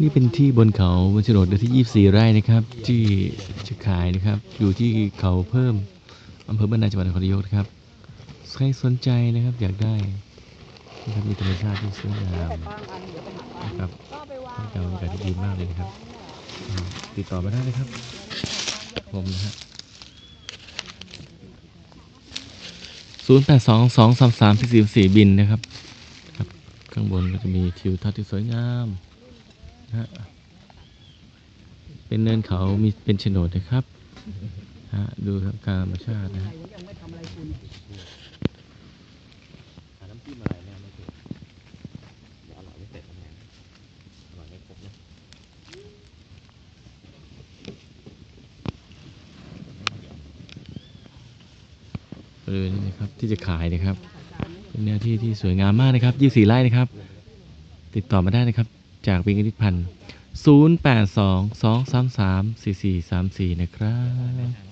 นี่เป็นที่บนเขาบนโฉนดเนื้อที่ 24 ไร่นะครับ ที่จะขายนะครับ อยู่ที่เขาเพิ่มอำเภอบ้านนาจังหวัดนครนายกนะครับ ใครสนใจนะครับอยากได้นะครับมีธรรมชาติที่สวยงามนะครับก็ไปวางให้กาการที่ดีมากเลยนะครับ ติดต่อมาได้เลยครับ ผมนะฮะศูนย์แปดสองสองสามสามสี่สี่สี่บินนะครับ ข้างบนก็จะมีทิวทัศน์ที่สวยงามนะฮะเป็นเนินเขามีเป็นโฉนดนะครับฮะดูครับการธรรมชาตินะฮะยังไม่ทำอะไรคุณหาน้ำจิ้มอะไรเนี่ยไม่ถูกเดี๋ยวอร่อยไม่เสร็จทำไงอร่อยไม่ครบนะบริเวณนี้นะครับที่จะขายนะครับ เป็นเนื้อที่ที่สวยงามมากนะครับ24ไร่นะครับ ติดต่อมาได้นะครับ จากวิงกิติพันธ์082 233 4434 นะครับ